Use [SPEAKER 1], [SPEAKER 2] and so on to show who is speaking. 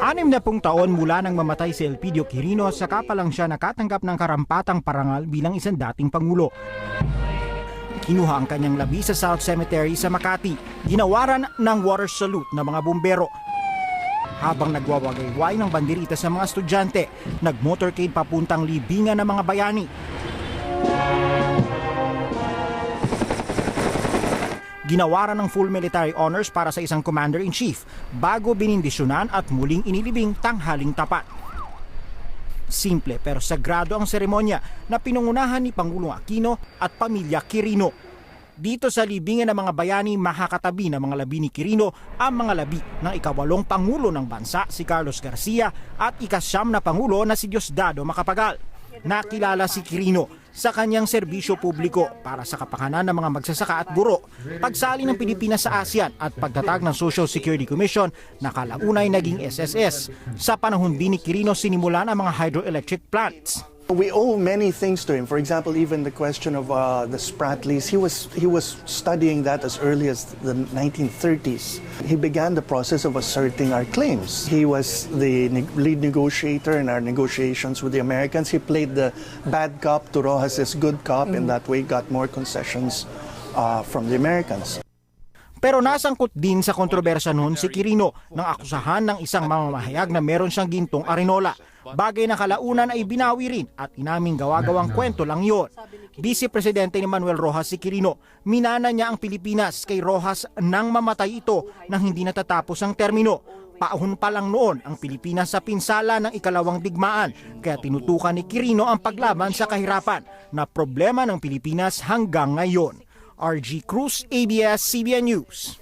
[SPEAKER 1] Anim na pung taon mula nang mamatay si Elpidio Quirino, saka pa lang siya nakatanggap ng karampatang parangal bilang isang dating pangulo. Kinuha ang kanyang labi sa South Cemetery sa Makati. Ginawaran ng water salute ng mga bumbero. Habang nagwawagayway ng bandirita sa mga estudyante, nagmotorcade papuntang libingan ng mga bayani. Ginawaran ng full military honors para sa isang commander-in-chief bago binindisyonan at muling inilibing tanghaling tapat. Simple pero sagrado ang seremonya na pinungunahan ni Pangulong Aquino at pamilya Quirino. Dito sa libingan ng mga bayani makakatabi ng mga labi ni Quirino ang mga labi ng ikawalong Pangulo ng Bansa si Carlos Garcia at ikasyam na Pangulo na si Diosdado Macapagal. Nakilala si Quirino sa kanyang serbisyo publiko para sa kapakanan ng mga magsasaka at guro, pagsali ng Pilipinas sa ASEAN at pagtatag ng Social Security Commission na kalaunay naging SSS. Sa panahon din ni Quirino sinimulan ang mga hydroelectric plants.
[SPEAKER 2] We owe many things to him. For example, even the question of uh, the Spratlys, he was he was studying that as early as the 1930s. He began the process of asserting our claims. He was the ne- lead negotiator in our negotiations with the Americans. He played the bad cop to Rojas's good cop, and that way got more concessions uh, from the Americans.
[SPEAKER 1] Pero nasangkot din sa kontrobersya noon si Quirino ng akusahan ng isang mamamahayag na meron siyang gintong arinola. Bagay na kalaunan ay binawi rin at inaming gawa-gawang kwento lang yon. Vice Presidente ni Manuel Rojas si Quirino, minana niya ang Pilipinas kay Rojas nang mamatay ito nang hindi natatapos ang termino. Paahon pa lang noon ang Pilipinas sa pinsala ng ikalawang digmaan kaya tinutukan ni Quirino ang paglaban sa kahirapan na problema ng Pilipinas hanggang ngayon. RG Cruz, ABS-CBN News.